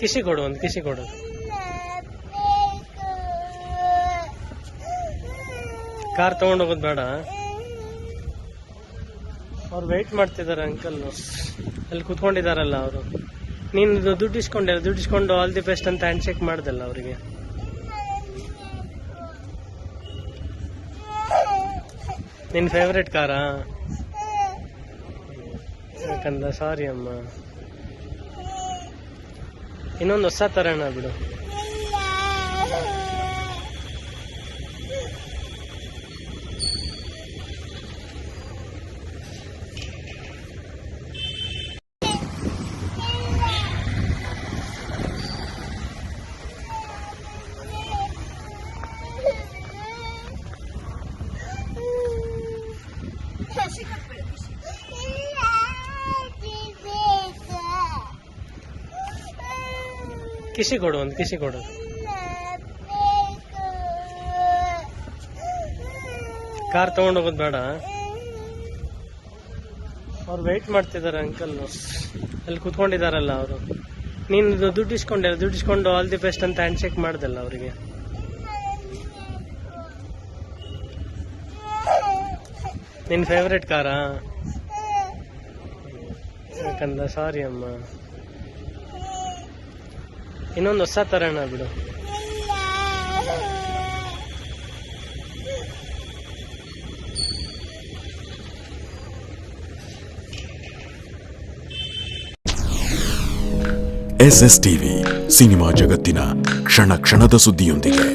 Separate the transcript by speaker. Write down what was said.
Speaker 1: ಕಿಸಿ ಕೊಡು ಒಂದು ಕಿಸಿ ಕೊಡು. ಕಾರ್ ತಗೊಂಡೋಗೋದು ಬೇಡ. ಅವ್ರು ವೆಯ್ಟ್ ಮಾಡ್ತಿದ್ದಾರೆ ಅಂಕಲ್ ಅಲ್ಲಿ ಕುತ್ಕೊಂಡಿದಾರಲ್ಲ ಅವರು. ನೀನು ದುಡ್ಡು ಇಸ್ಕೊಂಡೆ, ದುಡ್ಡು ಇಸ್ಕೊಂಡು ಆಲ್ ದಿ ಬೆಸ್ಟ್ ಅಂತ ಹ್ಯಾಂಡ್ ಶೇಕ್ ಮಾಡ್ದಲ್ಲ ಅವರಿಗೆ. ನಿನ್ನ ಫೇವ್ರೇಟ್ ಕಾರಾ ಯಾಕಂದ ಸಾರಿ ಅಮ್ಮ. ಇನ್ನೊಂದು ಹೊಸ ತರೋಣ ಬಿಡು. ಕಿಸಿ ಕೊಡು ಒಂದು ಕಿಸಿ ಕೊಡು. ಕಾರ್ ತಗೊಂಡು ಹೋಗೋದು ಬೇಡ. ಅವ್ರು ವೆಯ್ಟ್ ಮಾಡ್ತಿದ್ದಾರೆ ಅಂಕಲ್ ಅಲ್ಲಿ ಕುತ್ಕೊಂಡಿದಾರಲ್ಲ ಅವರು. ನೀನು ದುಡ್ಡು ಇಸ್ಕೊಂಡೆ, ದುಡ್ಡು ಇಸ್ಕೊಂಡು ಆಲ್ ದಿ ಬೆಸ್ಟ್ ಅಂತ ಹ್ಯಾಂಡ್ ಶೇಕ್ ಮಾಡ್ದಲ್ಲ ಅವರಿಗೆ. ನಿನ್ನ ಫೇವ್ರೆಟ್ ಕಾರಾ ಯಾಕಂದ ಸಾರಿ ಅಮ್ಮ. ಇನ್ನೊಂದು ಹೊಸ ತರೋಣ ಬಿಡು.
Speaker 2: ಎಸ್ ಎಸ್ ಟಿವಿ ಸಿನಿಮಾ ಜಗತ್ತಿನ ಕ್ಷಣ ಕ್ಷಣದ ಸುದ್ದಿಯೊಂದಿಗೆ.